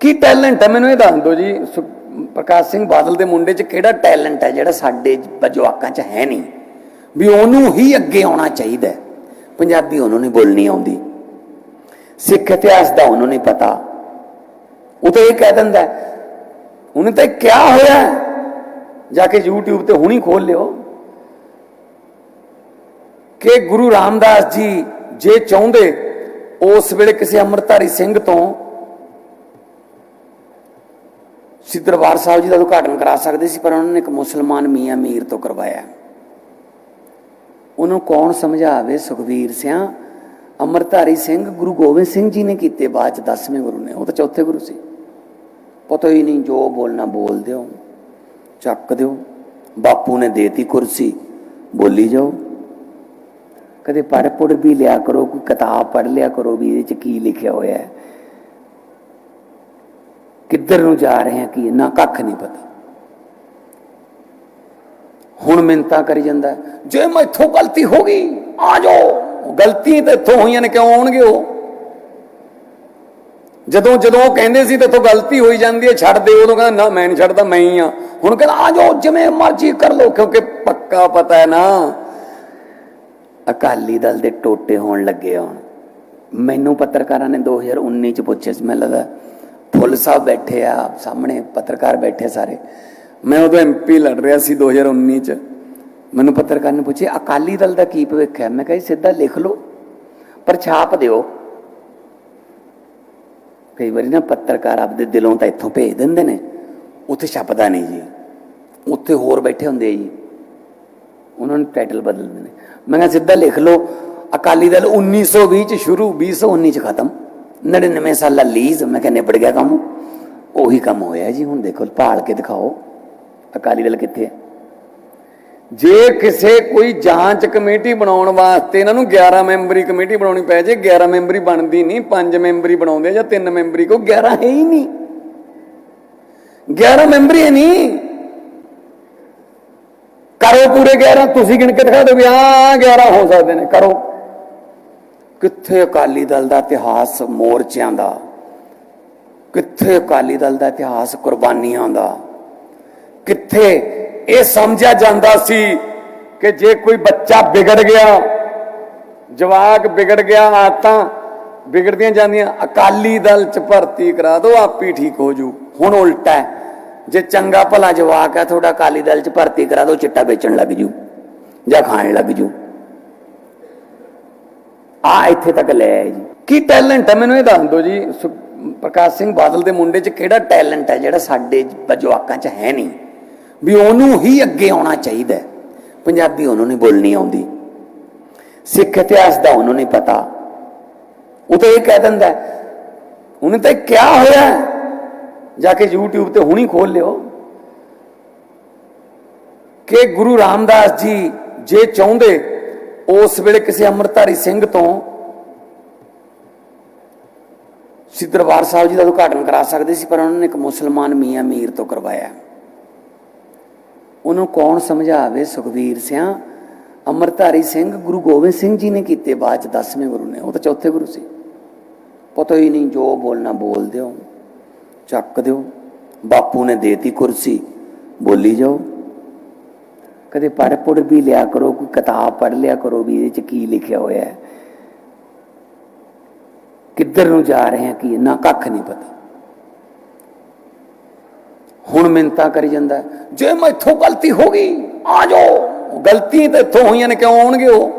ਕੀ talent ਹੈ? ਮੈਨੂੰ ਇਹ ਦੱਸ ਦਿਓ ਜੀ, ਸੁ- ਪ੍ਰਕਾਸ਼ ਸਿੰਘ ਬਾਦਲ ਦੇ ਮੁੰਡੇ 'ਚ ਕਿਹੜਾ ਟੈਲੈਂਟ ਹੈ ਜਿਹੜਾ ਸਾਡੇ ਜ- ਜਵਾਕਾਂ 'ਚ ਹੈ ਨਹੀਂ? ਵੀ ਉਹਨੂੰ ਹੀ ਅੱਗੇ ਆਉਣਾ ਚਾਹੀਦਾ ਪੰਜਾਬੀ ਉਹਨੂੰ ਨਹੀਂ ਬੋਲਣੀ ਆਉਂਦੀ। ਸਿੱਖ ਇਤਿਹਾਸ ਦਾ ਉਹਨੂੰ ਨਹੀਂ ਪਤਾ। ਉਹ ਤਾਂ ਇਹ ਕਹਿ ਦਿੰਦਾ ਉਹਨੇ ਤਾਂ ਇਹ ਕਿਹਾ ਹੋਇਆ ਜਾ ਕੇ YouTube ਤੇ ਹੁਣੀ ਖੋਲ ਲਿਓ ਕਿ ਗੁਰੂ ਰਾਮਦਾਸ ਜੀ ਜੇ ਚਾਹੁੰਦੇ, ਉਸ ਵੇਲੇ ਕਿਸੇ ਅੰਮ੍ਰਿਤਧਾਰੀ ਸਿੰਘ ਤੋਂ ਸ੍ਰੀ ਦਰਬਾਰ ਸਾਹਿਬ ਜੀ ਦਾ ਉਦਘਾਟਨ ਕਰਾ ਸਕਦੇ ਸੀ, ਪਰ ਉਹਨਾਂ ਨੇ ਇੱਕ ਮੁਸਲਮਾਨ ਮੀਆਂ ਮੀਰ ਤੋਂ ਕਰਵਾਇਆ। ਉਹਨੂੰ ਕੌਣ ਸਮਝਾਵੇ? ਸੁਖਵੀਰ ਸਿਆ, ਅੰਮ੍ਰਿਤਧਾਰੀ ਸਿੰਘ, ਗੁਰੂ ਗੋਬਿੰਦ ਸਿੰਘ ਜੀ ਨੇ ਕੀਤੇ ਬਾਅਦ ਚ 10ਵੇਂ ਗੁਰੂ ਨੇ। ਉਹ ਤਾਂ ਚੌਥੇ ਗੁਰੂ ਸੀ। ਪਤਾ ਹੀ ਨਹੀਂ ਜੋ ਬੋਲਣਾ ਬੋਲ ਦਿਓ, ਚੱਕ ਦਿਓ। ਬਾਪੂ ਨੇ ਦੇਤੀ ਕੁਰਸੀ, ਬੋਲੀ ਜਾਓ। ਕਦੇ ਪੜ੍ਹ ਪੁੜ ਵੀ ਲਿਆ ਕਰੋ, ਕੋਈ ਕਿਤਾਬ ਪੜ੍ਹ ਲਿਆ ਕਰੋ ਵੀ ਇਹਦੇ ਚ ਕੀ ਲਿਖਿਆ ਹੋਇਆ ਹੈ। ਕਿੱਧਰ ਨੂੰ ਜਾ ਰਹੇ ਹਾਂ ਕੀ ਨਾ ਕੱਖ ਨਹੀਂ ਪਤਾ। ਹੁਣ ਮਿੰਤਾ ਕਰੀ ਜਾਂਦਾ ਜੇ ਮੈਥੋਂ ਗਲਤੀ ਹੋ ਗਈ, ਆ ਜਾਓ। ਗਲਤੀ ਤੇ ਇੱਥੋਂ ਹੋਈਆਂ ਨੇ, ਕਿਉਂ ਆਉਣਗੇ ਉਹ? ਜਦੋਂ ਜਦੋਂ ਕਹਿੰਦੇ ਸੀ ਤੇ ਇੱਥੋਂ ਗਲਤੀ ਹੋਈ ਜਾਂਦੀ ਹੈ, ਛੱਡ ਦੇ। ਉਦੋਂ ਕਹਿੰਦਾ, ਨਾ, ਮੈਂ ਨਹੀਂ ਛੱਡਦਾ, ਮੈਂ ਹੀ ਆ। ਹੁਣ ਕਹਿੰਦਾ, ਆ ਜਾਓ, ਜਿਵੇਂ ਮਰਜ਼ੀ ਕਰ ਲਓ, ਕਿਉਂਕਿ ਪੱਕਾ ਪਤਾ ਹੈ ਨਾ। ਅਕਾਲੀ ਦਲ ਦੇ ਟੋਟੇ ਹੋਣ ਲੱਗੇ ਹੁਣ। ਮੈਨੂੰ ਪੱਤਰਕਾਰਾਂ ਨੇ 2019 ਚ ਪੁੱਛਿਆ ਸੀ। ਮੈਨੂੰ ਲੱਗਾ ਫੁੱਲ ਸਾਹਿਬ ਬੈਠੇ ਆ ਸਾਹਮਣੇ ਪੱਤਰਕਾਰ ਬੈਠੇ ਸਾਰੇ। ਮੈਂ ਉਦੋਂ ਐਮਪੀ ਲੜ ਰਿਹਾ ਸੀ 2019 ਚ। ਮੈਨੂੰ ਪੱਤਰਕਾਰ ਨੇ ਪੁੱਛਿਆ, ਅਕਾਲੀ ਦਲ ਦਾ ਕੀ ਭਵਿੱਖ ਹੈ? ਮੈਂ ਕਿਹਾ ਜੀ, ਸਿੱਧਾ ਲਿਖ ਲਓ ਪਰ ਛਾਪ ਦਿਓ। ਕਈ ਵਾਰੀ ਨਾ ਪੱਤਰਕਾਰ ਆਪਦੇ ਦਿਲੋਂ ਤਾਂ ਇੱਥੋਂ ਭੇਜ ਦਿੰਦੇ ਨੇ। ਉੱਥੇ ਛਪਦਾ ਨਹੀਂ ਜੀ। ਉੱਥੇ ਹੋਰ ਬੈਠੇ ਹੁੰਦੇ ਆ ਜੀ। ਉਹਨਾਂ ਨੂੰ ਟਾਈਟਲ ਬਦਲ ਦਿੰਦੇ ਨੇ। ਮੈਂ ਕਿਹਾ, ਸਿੱਧਾ ਲਿਖ ਲਓ, ਅਕਾਲੀ ਦਲ 1920 ਚ ਸ਼ੁਰੂ 2019 ਚ ਖਤਮ। 99 ਸਾਲਾ ਲੀਜ਼, ਮੈਂ ਕਿਹਾ ਨਿਬੜ ਗਿਆ ਕੰਮ। ਉਹੀ ਕੰਮ ਹੋਇਆ ਜੀ, ਹੁਣ ਦੇਖੋ, ਭਾਲ ਕੇ ਦਿਖਾਓ। ਅਕਾਲੀ ਦਲ ਕਿੱਥੇ ਹੈ? ਜੇ ਕਿਸੇ ਕੋਈ ਜਾਂਚ ਕਮੇਟੀ ਬਣਾਉਣ ਵਾਸਤੇ ਇਹਨਾਂ ਨੂੰ 11 ਮੈਂਬਰੀ ਕਮੇਟੀ ਬਣਾਉਣੀ ਪੈ ਜੇ 11 ਮੈਂਬਰੀ ਬਣਦੀ ਨਹੀਂ 5 ਮੈਂਬਰੀ ਬਣਾਉਂਦੇ ਜਾਂ 3 ਮੈਂਬਰੀ ਕੋ 11 ਹੈ ਹੀ ਨਹੀਂ। 11 ਮੈਂਬਰੀ ਹੈ ਨਹੀਂ। ਕਰੋ ਪੂਰੇ 11 ਤੁਸੀਂ ਗਿਣ ਕੇ ਦਿਖਾ ਦਿਓ ਵੀ ਆ 11 ਹੋ ਸਕਦੇ ਨੇ, ਕਰੋ। ਕਿੱਥੇ ਅਕਾਲੀ ਦਲ ਦਾ ਇਤਿਹਾਸ ਮੋਰਚਿਆਂ ਦਾ? ਕਿੱਥੇ ਅਕਾਲੀ ਦਲ ਦਾ ਇਤਿਹਾਸ ਕੁਰਬਾਨੀਆਂ ਦਾ? ਕਿੱਥੇ ਇਹ ਸਮਝਿਆ ਜਾਂਦਾ ਸੀ ਕਿ ਜੇ ਕੋਈ ਬੱਚਾ ਵਿਗੜ ਗਿਆ, ਜਵਾਕ ਵਿਗੜ ਗਿਆ ਆਤਾਂ ਵਿਗੜਦੀਆਂ ਜਾਂਦੀਆਂ, ਅਕਾਲੀ ਦਲ ਚ ਭਰਤੀ ਕਰਾ ਦਿਓ ਆਪੀ ਠੀਕ ਹੋ ਜੂ। ਹੁਣ ਉਲਟਾ ਹੈ। ਜੇ ਚੰਗਾ ਭਲਾ ਜਵਾਕ ਹੈ, ਤੁਹਾਡਾ ਅਕਾਲੀ ਦਲ ਚ ਭਰਤੀ ਕਰਾ ਦਿਓ ਚਿੱਟਾ ਵੇਚਣ ਲੱਗ ਜੂ ਜਾਂ ਖਾਣ ਲੱਗ ਜੂ। ਆ ਇੱਥੇ ਤੱਕ ਲੈ ਆਏ ਜੀ। ਕੀ ਟੈਲੈਂਟ ਹੈ? ਮੈਨੂੰ ਇਹ ਦੱਸ ਦਿਓ ਜੀ, ਸੁ- ਪ੍ਰਕਾਸ਼ ਸਿੰਘ ਬਾਦਲ ਦੇ ਮੁੰਡੇ 'ਚ ਕਿਹੜਾ ਟੈਲੈਂਟ ਹੈ ਜਿਹੜਾ ਸਾਡੇ ਜਵਾਕਾਂ 'ਚ ਹੈ ਨਹੀਂ? ਵੀ ਉਹਨੂੰ ਹੀ ਅੱਗੇ ਆਉਣਾ ਚਾਹੀਦਾ ਪੰਜਾਬੀ ਉਹਨੂੰ ਨਹੀਂ ਬੋਲਣੀ ਆਉਂਦੀ। ਸਿੱਖ ਇਤਿਹਾਸ ਦਾ ਉਹਨੂੰ ਨਹੀਂ ਪਤਾ। ਉਹ ਤਾਂ ਇਹ ਕਹਿ ਦਿੰਦਾ ਉਹਨੇ ਤਾਂ ਇਹ ਕਿਹਾ ਹੋਇਆ ਜਾ ਕੇ YouTube ਤੇ ਹੁਣੀ ਖੋਲ ਲਿਓ। ਕਿ ਗੁਰੂ ਰਾਮਦਾਸ ਜੀ ਜੇ ਚਾਹੁੰਦੇ ਉਸ ਵੇਲੇ ਕਿਸੇ ਅੰਮ੍ਰਿਤਧਾਰੀ ਸਿੰਘ ਤੋਂ ਸ੍ਰੀ ਦਰਬਾਰ ਸਾਹਿਬ ਜੀ ਦਾ ਉਦਘਾਟਨ ਕਰਾ ਸਕਦੇ ਸੀ, ਪਰ ਉਹਨਾਂ ਨੇ ਇੱਕ ਮੁਸਲਮਾਨ ਮੀਆਂ ਮੀਰ ਤੋਂ ਕਰਵਾਇਆ। ਉਹਨੂੰ ਕੌਣ ਸਮਝਾਵੇ? ਸੁਖਵੀਰ ਸਿਆ। ਅੰਮ੍ਰਿਤਧਾਰੀ ਸਿੰਘ ਗੁਰੂ ਗੋਬਿੰਦ ਸਿੰਘ ਜੀ ਨੇ ਕੀਤੇ ਬਾਅਦ ਚ 10ਵੇਂ ਗੁਰੂ ਨੇ। ਉਹ ਤਾਂ ਚੌਥੇ ਗੁਰੂ ਸੀ। ਪਤਾ ਹੀ ਨਹੀਂ ਜੋ ਬੋਲਣਾ ਬੋਲ ਦਿਓ ਚੱਕ ਦਿਓ। ਬਾਪੂ ਨੇ ਦੇਤੀ ਕੁਰਸੀ, ਬੋਲੀ ਜਾਓ। ਕਦੇ ਪੜ੍ਹ ਪੁੜ ਵੀ ਲਿਆ ਕਰੋ ਕੋਈ ਕਿਤਾਬ ਪੜ੍ਹ ਲਿਆ ਕਰੋ ਵੀ ਇਹਦੇ ਚ ਕੀ ਲਿਖਿਆ ਹੋਇਆ ਹੈ। ਕਿੱਧਰ ਨੂੰ ਜਾ ਰਹੇ ਹਾਂ ਕੀ ਨਾ ਕੱਖ ਨਹੀਂ ਪਤਾ। ਹੁਣ ਮਿੰਤਾ ਕਰੀ ਜਾਂਦਾ ਹੈ, ਜੇ ਮੈਥੋਂ ਗਲਤੀ ਹੋ ਗਈ ਆ ਜਾਓ। ਗਲਤੀ ਤੇ ਇੱਥੋਂ ਹੋਈਆਂ ਨੇ ਕਿਉਂ ਆਉਣਗੇ ਉਹ?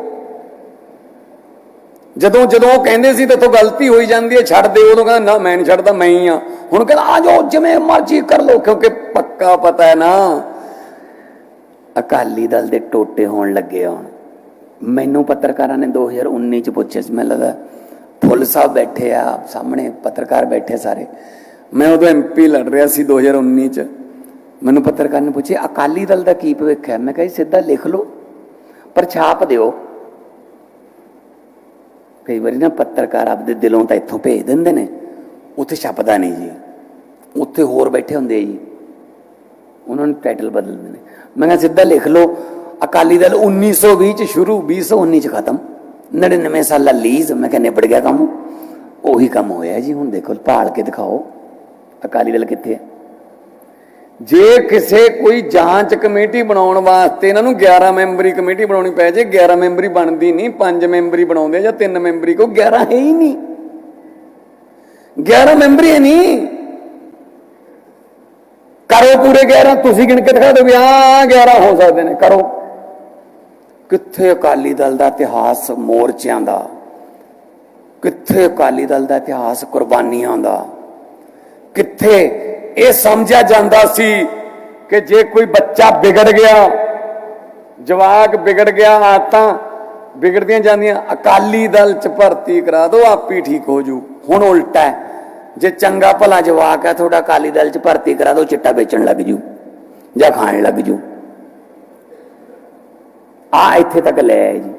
ਜਦੋਂ ਜਦੋਂ ਉਹ ਕਹਿੰਦੇ ਸੀ ਤੇ ਇੱਥੋਂ ਗਲਤੀ ਹੋਈ ਜਾਂਦੀ ਹੈ ਛੱਡ ਦੇ। ਉਦੋਂ ਕਹਿੰਦਾ ਨਾ ਮੈਂ ਨਹੀਂ ਛੱਡਦਾ ਮੈਂ ਹੀ ਆ ਹੁਣ ਕਹਿੰਦਾ ਆ ਜਾਓ ਜਿਵੇਂ ਮਰਜ਼ੀ ਕਰ ਲਓ ਕਿਉਂਕਿ ਪੱਕਾ ਪਤਾ ਹੈ ਨਾ। ਅਕਾਲੀ ਦਲ ਦੇ ਟੋਟੇ ਹੋਣ ਲੱਗੇ ਆਉਣ ਮੈਨੂੰ ਪੱਤਰਕਾਰਾਂ ਨੇ 2019 ਚ ਪੁੱਛਿਆ ਸੀ। ਮੈਨੂੰ ਲੱਗਾ ਫੁੱਲ ਸਾਹਿਬ ਬੈਠੇ ਆ ਸਾਹਮਣੇ ਪੱਤਰਕਾਰ ਬੈਠੇ ਸਾਰੇ। ਮੈਂ ਉਦੋਂ ਐਮਪੀ ਲੜ ਰਿਹਾ ਸੀ 2019 ਚ। ਮੈਨੂੰ ਪੱਤਰਕਾਰ ਨੇ ਪੁੱਛਿਆ, ਅਕਾਲੀ ਦਲ ਦਾ ਕੀ ਭਵਿੱਖ ਹੈ? ਮੈਂ ਕਿਹਾ ਜੀ, ਸਿੱਧਾ ਲਿਖ ਲਓ ਪਰ ਛਾਪ ਦਿਓ। ਕਈ ਵਾਰੀ ਨਾ ਪੱਤਰਕਾਰ ਆਪਦੇ ਦਿਲੋਂ ਤਾਂ ਇੱਥੋਂ ਭੇਜ ਦਿੰਦੇ ਨੇ। ਉੱਥੇ ਛਪਦਾ ਨਹੀਂ ਜੀ। ਉੱਥੇ ਹੋਰ ਬੈਠੇ ਹੁੰਦੇ ਜੀ। ਉਹਨਾਂ ਨੂੰ ਟਾਈਟਲ ਬਦਲ ਦਿੰਦੇ ਨੇ ਮੈਂ ਕਿਹਾ ਸਿੱਧਾ ਲਿਖ ਲਓ, ਅਕਾਲੀ ਦਲ 1920 ਚ ਸ਼ੁਰੂ 2019 ਚ ਖਤਮ। 99 ਸਾਲਾ ਲੀਜ਼, ਮੈਂ ਕਿਹਾ ਨਿਬੜ ਗਿਆ ਕੰਮ। ਉਹੀ ਕੰਮ ਹੋਇਆ ਜੀ, ਹੁਣ ਦੇਖੋ, ਭਾਲ ਕੇ ਦਿਖਾਓ, ਅਕਾਲੀ ਦਲ ਕਿੱਥੇ ਹੈ। ਜੇ ਕਿਸੇ ਕੋਈ ਜਾਂਚ ਕਮੇਟੀ ਬਣਾਉਣ ਵਾਸਤੇ, ਇਹਨਾਂ ਨੂੰ 11 ਮੈਂਬਰੀ ਕਮੇਟੀ ਬਣਾਉਣੀ ਪੈ ਜੇ 11 ਮੈਂਬਰੀ ਬਣਦੀ ਨਹੀਂ 5 ਮੈਂਬਰੀ ਬਣਾਉਂਦੇ ਜਾਂ 3 ਮੈਂਬਰੀ ਕੋ 11 ਹੈ ਹੀ ਨਹੀਂ। 11 ਮੈਂਬਰੀ ਹੈ ਨਹੀਂ। ਕਰੋ ਪੂਰੇ 11 ਤੁਸੀਂ ਗਿਣ ਕੇ ਦਿਖਾ ਦਿਓ ਵੀ ਆ 11 ਹੋ ਸਕਦੇ ਨੇ, ਕਰੋ। ਕਿੱਥੇ ਅਕਾਲੀ ਦਲ ਦਾ ਇਤਿਹਾਸ ਮੋਰਚਿਆਂ ਦਾ? ਕਿੱਥੇ ਅਕਾਲੀ ਦਲ ਦਾ ਇਤਿਹਾਸ ਕੁਰਬਾਨੀਆਂ ਦਾ? ਕਿੱਥੇ ਇਹ ਸਮਝਿਆ ਜਾਂਦਾ ਸੀ ਕਿ ਜੇ ਕੋਈ ਬੱਚਾ ਵਿਗੜ ਗਿਆ, ਜਵਾਕ ਵਿਗੜ ਗਿਆ, ਆਦਤਾਂ ਵਿਗੜਦੀਆਂ ਜਾਂਦੀਆਂ, ਅਕਾਲੀ ਦਲ ਚ ਭਰਤੀ ਕਰਾ ਦਿਓ, ਆਪ ਹੀ ਠੀਕ ਹੋ ਜੂ। ਹੁਣ ਉਲਟਾ ਹੈ। ਜੇ ਚੰਗਾ ਭਲਾ ਜਵਾਕ ਹੈ ਤੁਹਾਡਾ ਅਕਾਲੀ ਦਲ ਚ ਭਰਤੀ ਕਰਾ ਦਿਓ ਚਿੱਟਾ ਵੇਚਣ ਲੱਗ ਜੂ ਜਾਂ ਖਾਣ ਲੱਗ ਜੂ। ਆ ਇੱਥੇ ਤੱਕ ਲੈ ਆਏ ਜੀ।